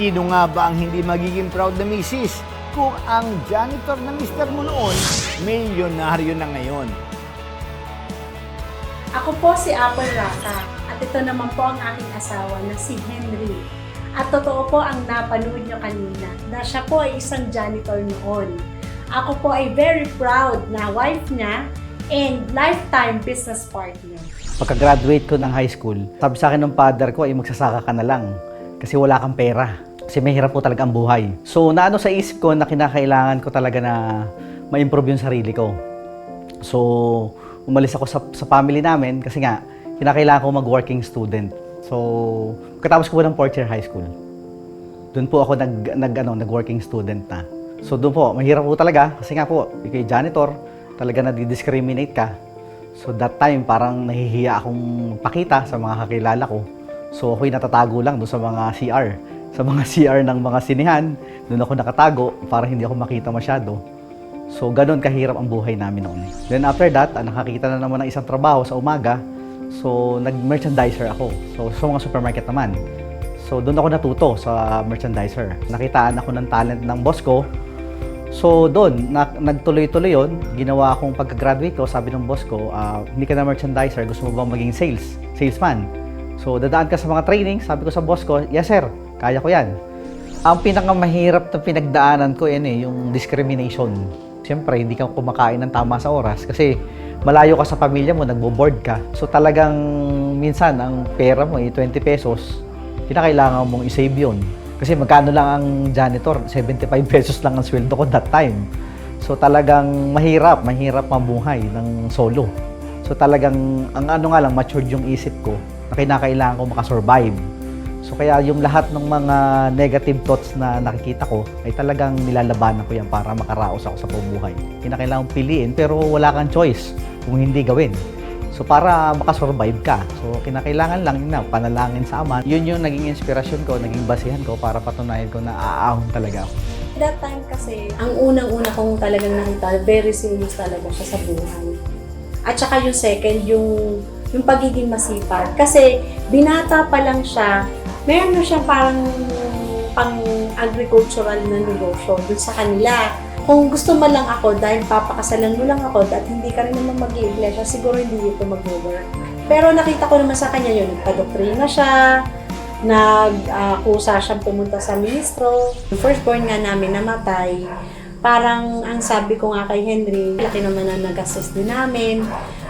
Sino nga ba ang hindi magiging proud na misis kung ang janitor na mister mo noon, milyonaryo na ngayon? Ako po si Apple Raka at ito naman po ang aking asawa na si Henry. At totoo po ang napanood nyo kanina na siya po ay isang janitor noon. Ako po ay very proud na wife niya and lifetime business partner. Pagka-graduate ko ng high school, sabi sa akin ng father ko ay magsasaka ka na lang kasi wala kang pera. Kasi mahirap po talaga ang buhay. So naano sa isip ko na kinakailangan ko talaga na ma-improve yung sarili ko. So umalis ako sa, sa family namin kasi nga kinakailangan ko mag-working student. So katapos ko po ng fourth year high school, doon po ako nag, nag, ano, nag-working student na. So doon po, mahirap po talaga kasi nga po, ikay janitor, talaga na-discriminate ka. So that time, parang nahihiya akong pakita sa mga kakilala ko. So ako'y natatago lang doon sa mga CR. Sa mga CR ng mga sinihan, doon ako nakatago para hindi ako makita masyado. So ganun kahirap ang buhay namin noon. Then after that, ah, nakakita na naman ng isang trabaho sa umaga. So nag-merchandiser ako. So sa mga supermarket naman. So doon ako natuto sa merchandiser. Nakitaan ako ng talent ng boss ko. So doon, na, nagtuloy-tuloy yon. Ginawa akong pagka-graduate ko, sabi ng boss ko, ah, hindi ka na merchandiser, gusto mo bang maging sales, salesman? So dadaan ka sa mga training, sabi ko sa boss ko, yes sir, kaya ko yan. Ang pinakamahirap na pinagdaanan ko yan eh, yung discrimination. Siyempre, hindi ka kumakain ng tama sa oras kasi malayo ka sa pamilya mo, nagbo-board ka. So talagang minsan ang pera mo, eh, 20 pesos, kinakailangan mong i-save yun. Kasi magkano lang ang janitor? 75 pesos lang ang sweldo ko that time. So talagang mahirap, mahirap mabuhay ng solo. So talagang, ang ano nga lang, matured yung isip ko na kinakailangan ko makasurvive. So kaya yung lahat ng mga negative thoughts na nakikita ko ay talagang nilalabanan ko yan para makaraos ako sa buhay. Kinakailangan kong piliin pero wala kang choice kung hindi gawin. So para makasurvive ka. So kinakailangan lang na, panalangin sa Ama. Yun yung naging inspirasyon ko, naging basihan ko para patunayan ko na aahon talaga ako. That time kasi, ang unang-una kong talagang nakita, very serious talaga siya sa buhay. At saka yung second, yung, yung pagiging masipag. Kasi binata pa lang siya, meron na siyang parang pang agricultural na negosyo dun sa kanila. Kung gusto mo lang ako dahil papakasalan mo lang ako at hindi ka rin naman mag iglesia siguro hindi ito mag-work. Pero nakita ko naman sa kanya yun, nagpa-doktrina siya, nag-kusa siyang pumunta sa ministro. Yung firstborn nga namin namatay, parang ang sabi ko nga kay Henry, laki naman na nag-assist din namin.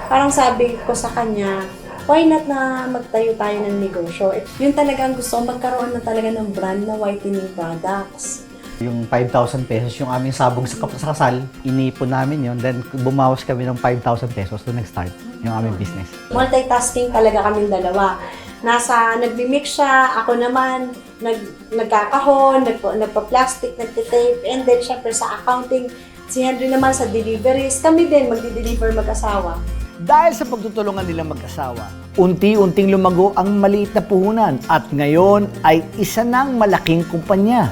Parang sabi ko sa kanya, why not na magtayo tayo ng negosyo? Eh, Yun talaga ang gusto magkaroon na talaga ng brand na whitening products. Yung 5,000 pesos, yung aming sabong sa, sa kasal, inipon namin yun. Then bumawas kami ng 5,000 pesos to nag-start yung aming business. Multitasking talaga kaming dalawa. Nasa, nagmi-mix siya, ako naman, nag, nagkakahon, nagpa, nagpa-plastic, nagtitape, and then syempre sa accounting, si Henry naman sa deliveries, kami din magdi-deliver mag-asawa. Dahil sa pagtutulungan nilang mag-asawa, unti-unting lumago ang maliit na puhunan at ngayon ay isa ng malaking kumpanya.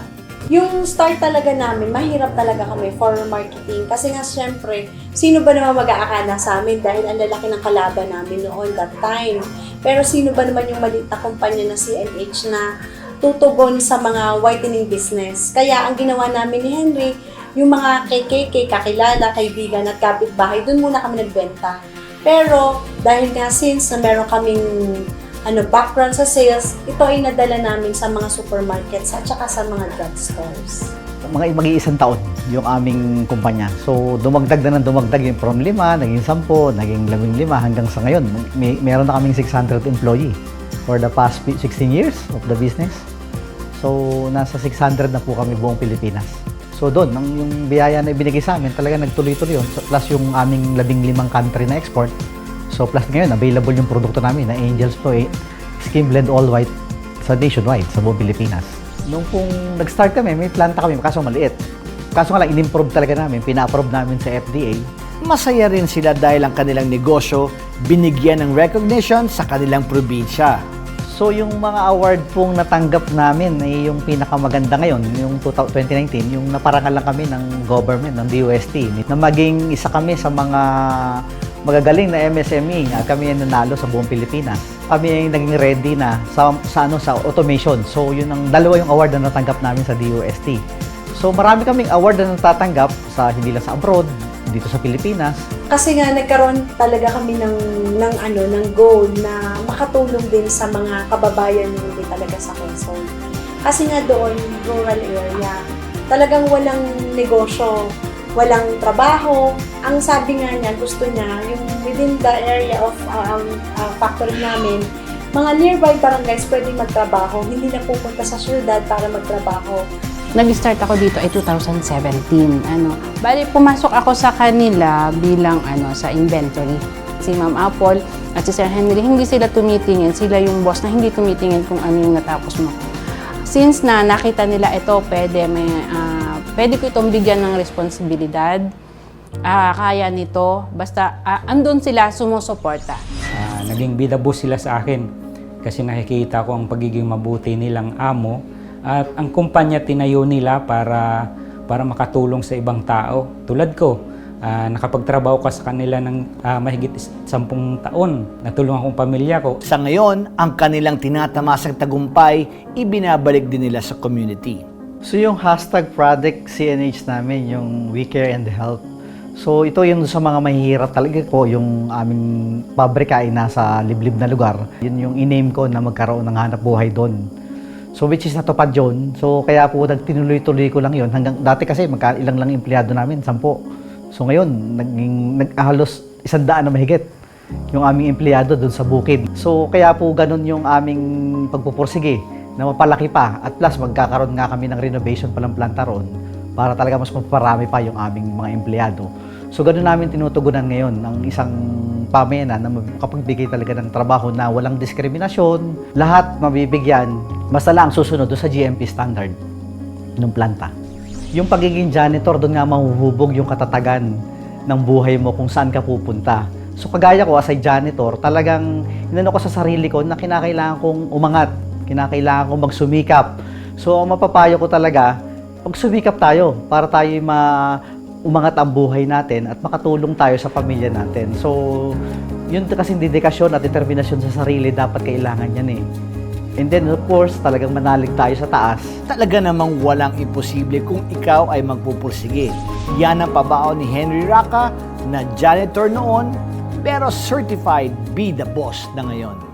Yung start talaga namin, mahirap talaga kami for marketing. Kasi nga, syempre, sino ba naman mag-aakala sa amin dahil ang lalaki ng kalaban namin noon that time. Pero sino ba naman yung maliit na kumpanya na CNH na tutugon sa mga whitening business. Kaya ang ginawa namin ni Henry, yung mga KKK, kakilala, kaibigan at kapitbahay, dun muna kami nagbenta. Pero dahil nga since na meron kaming ano, background sa sales, ito ay nadala namin sa mga supermarkets at saka sa mga drugstores. Mga mag-iisang taon yung aming kumpanya. So dumagdag na ng dumagdag yung from lima, naging sampo, naging labing lima hanggang sa ngayon. May, meron na kaming 600 employee for the past 16 years of the business. So nasa 600 na po kami buong Pilipinas. So doon, nang yung biyaya na ibinigay sa amin, talaga nagtuloy-tuloy yun. So, Plus yung aming labing limang country na export. So plus ngayon, available yung produkto namin na Angels Pro eh, Skin Blend All White sa nationwide, sa buong Pilipinas. Nung kung nag-start kami, may planta kami, kaso maliit. Kaso nga lang, in-improve talaga namin, pina-approve namin sa FDA. Masaya rin sila dahil ang kanilang negosyo binigyan ng recognition sa kanilang probinsya. So yung mga award pong natanggap namin ay yung pinakamaganda ngayon, yung 2019, yung naparangal lang kami ng government, ng DOST, na maging isa kami sa mga magagaling na MSME at kami ang nanalo sa buong Pilipinas. kami ay naging ready na sa, sa, ano, sa automation. So, yun ang dalawa yung award na natanggap namin sa DOST. So, marami kaming award na natatanggap sa hindi lang sa abroad, dito sa Pilipinas. Kasi nga nagkaroon talaga kami ng ng ano ng goal na makatulong din sa mga kababayan na hindi talaga sa Quezon. Kasi nga doon rural area, talagang walang negosyo, walang trabaho. Ang sabi nga niya, gusto niya yung within the area of um, uh, factory namin, mga nearby barangays pwede magtrabaho, hindi na pupunta sa syudad para magtrabaho. Nag-start ako dito ay 2017. Ano, bali pumasok ako sa kanila bilang ano sa inventory. Si Ma'am Apple at si Sir Henry, hindi sila tumitingin. Sila yung boss na hindi tumitingin kung ano yung natapos mo. Since na nakita nila ito, pwede, may, ah, pwede ko itong bigyan ng responsibilidad. Ah, kaya nito. Basta ah, andun sila sumusuporta. Ah, naging bida boss sila sa akin kasi nakikita ko ang pagiging mabuti nilang amo at ang kumpanya tinayo nila para para makatulong sa ibang tao. Tulad ko, ah, nakapagtrabaho ka sa kanila ng ah, mahigit is- sampung taon. Natulungan akong pamilya ko. Sa ngayon, ang kanilang tinatamasang tagumpay, ibinabalik din nila sa community. So yung hashtag product CNH namin, yung We Care and Health. So ito yung sa mga mahihirap talaga po, yung aming pabrika ay nasa liblib na lugar. Yun yung in-name ko na magkaroon ng hanap buhay doon. So which is natupad yun. So kaya po nagtinuloy-tuloy ko lang yun. Hanggang dati kasi magka, ilang lang empleyado namin, sampo. So ngayon, naging, nag, halos isang daan na mahigit yung aming empleyado doon sa bukid. So kaya po ganun yung aming pagpupursige na mapalaki pa at plus magkakaroon nga kami ng renovation palang planta roon para talaga mas maparami pa yung aming mga empleyado. So ganun namin tinutugunan ngayon ng isang pamena na makapagbigay talaga ng trabaho na walang diskriminasyon, lahat mabibigyan, basta lang susunod doon sa GMP standard ng planta. Yung pagiging janitor, doon nga mahuhubog yung katatagan ng buhay mo kung saan ka pupunta. So kagaya ko as a janitor, talagang inano ko sa sarili ko na kinakailangan kong umangat, kinakailangan kong magsumikap. So ang mapapayo ko talaga, magsumikap tayo para tayo ma umangat ang buhay natin at makatulong tayo sa pamilya natin. So, yun kasi dedikasyon at determinasyon sa sarili dapat kailangan yan eh. And then, of course, talagang manalig tayo sa taas Talaga namang walang imposible kung ikaw ay magpupursige. Yan ang pabao ni Henry Raka na janitor noon pero certified be the boss na ngayon.